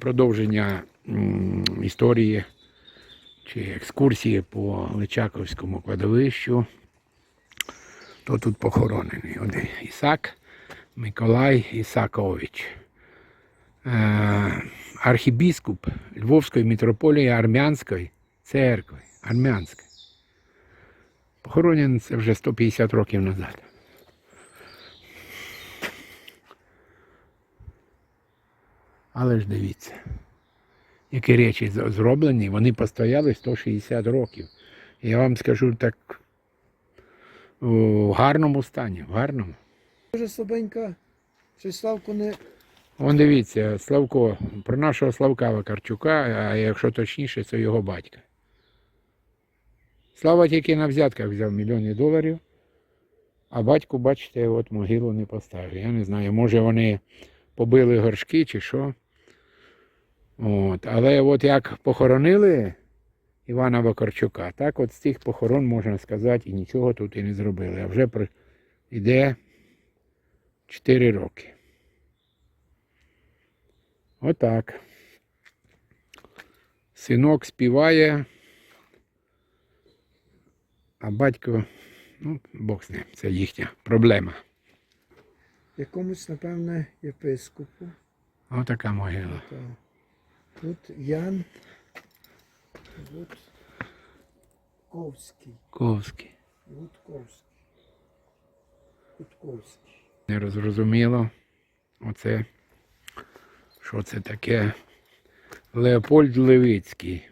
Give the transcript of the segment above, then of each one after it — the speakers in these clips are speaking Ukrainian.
Продовження історії чи екскурсії по Личаковському кладовищу. Хто тут похоронений? Один Ісак Миколай Ісакович. Е, архібіскуп Львовської мітрополії Армянської церкви. Армянської. Похоронений це вже 150 років назад. Але ж дивіться, які речі зроблені, вони постояли 160 років. Я вам скажу так у гарному стані, в гарному. Дуже слабенька, щось Славку не Вон дивіться, Славко, про нашого Славка Вакарчука, а якщо точніше, це його батька. Слава тільки на взятках взяв мільйони доларів, а батьку, бачите, от могилу не поставив. Я не знаю, може вони побили горшки чи що. От. Але от як похоронили Івана Вакарчука, так от з цих похорон можна сказати, і нічого тут і не зробили. А вже при- йде 4 роки. Отак. Синок співає, а батько, ну, Бог з ним, це їхня проблема. Якомусь, напевне, єпископу. Отака могила. Тут Ян. Тут Ковський. Ковський. Гудковський. Гудковський. Не зрозуміло. Оце. Що це таке? Леопольд Левицький.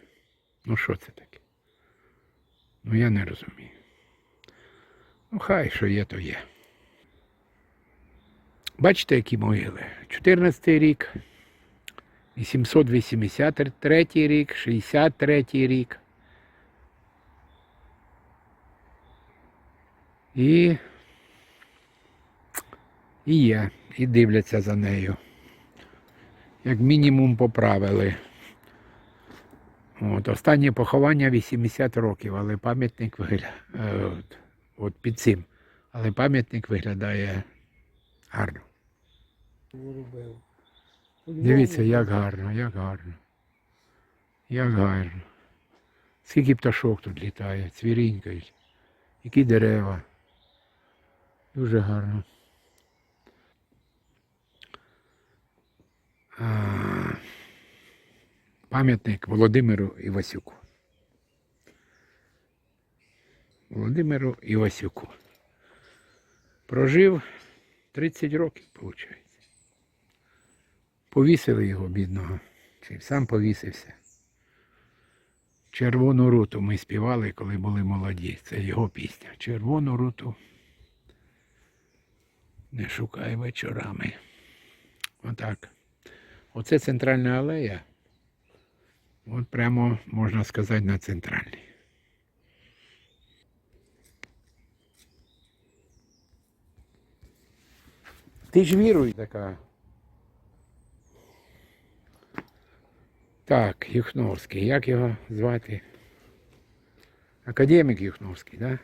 Ну що це таке? Ну я не розумію. Ну хай що є, то є. Бачите, які могили? 14 рік, 883 рік, 63 рік. І і є, і дивляться за нею. Як мінімум поправили. От, останнє поховання 80 років, але пам'ятник виглядає от, от під цим. Але пам'ятник виглядає гарно. Воробив. Дивіться, як гарно, як гарно. Як гарно. Скільки пташок тут літає, цвірінькають. Які дерева. Дуже гарно. Пам'ятник Володимиру Івасюку. Володимиру Івасюку. Прожив 30 років, виходить. Повісили його, бідного. Чи сам повісився. Червону руту ми співали, коли були молоді. Це його пісня. Червону руту. Не шукай вечорами. Отак. Оце центральна алея. От прямо можна сказати на центральній. Ти ж віруй така. Так, Юхновський. Як його звати? Академік Юхновський, так?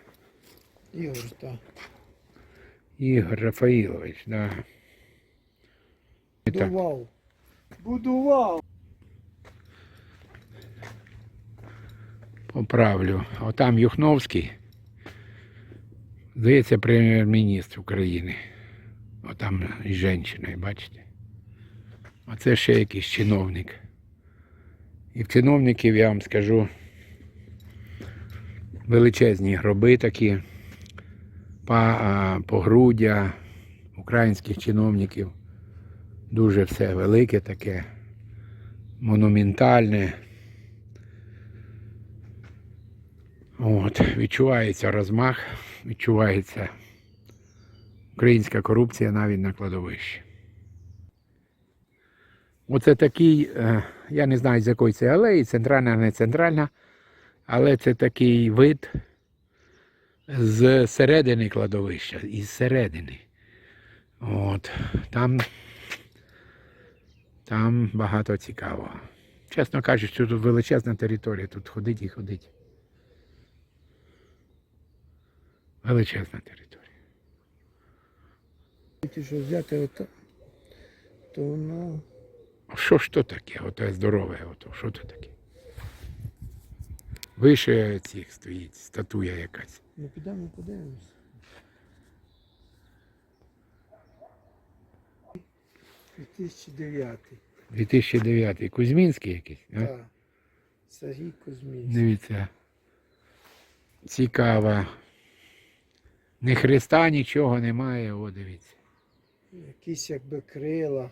Да? Ігор, так. Ігор Рафаїлович, да. Так. Будував. Будував. Поправлю. Отам Юхновський. Здається, прем'єр-міністр України. Отам і жінка, бачите? А це ще якийсь чиновник. І в чиновників я вам скажу величезні гроби такі, погруддя українських чиновників. Дуже все велике таке, монументальне. От, відчувається розмах, відчувається українська корупція навіть на кладовищі. Оце такий, е, я не знаю з якої це алеї, центральна, не центральна, але це такий вид з середини кладовища, із середини. От, там, там багато цікавого. Чесно кажучи, тут величезна територія, тут ходить і ходить. Величезна територія. Ті, що взяти ото, то воно що ж то таке? Ото здорове, ото, що то таке? Вище цих стоїть, статуя якась. Ну підемо подивимось. – 2009. 2009 Кузьмінський якийсь. а? Так. Сергій Кузьмінський. Дивіться. Цікаво. Ні хреста, нічого немає, о, дивіться. Якісь якби крила.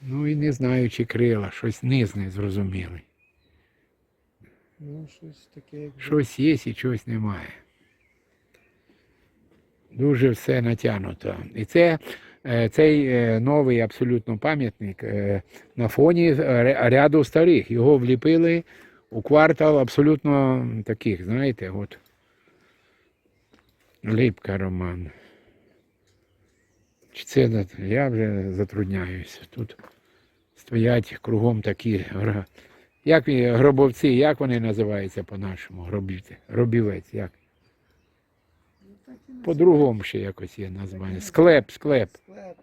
Ну і не знаю, чи крила, щось низ не зрозумілий. Ну, щось таке, якби. Щось є і чогось немає. Дуже все натягнуто. І це е, цей е, новий абсолютно пам'ятник е, на фоні ряду старих. Його вліпили у квартал абсолютно таких, знаєте, от. Липка Роман. Чи це я вже затрудняюся. Тут стоять кругом такі як гробовці, як вони називаються по-нашому? Гробівець, як? Ну, По-другому ще якось є названня. Склеп, склеп. Склеп.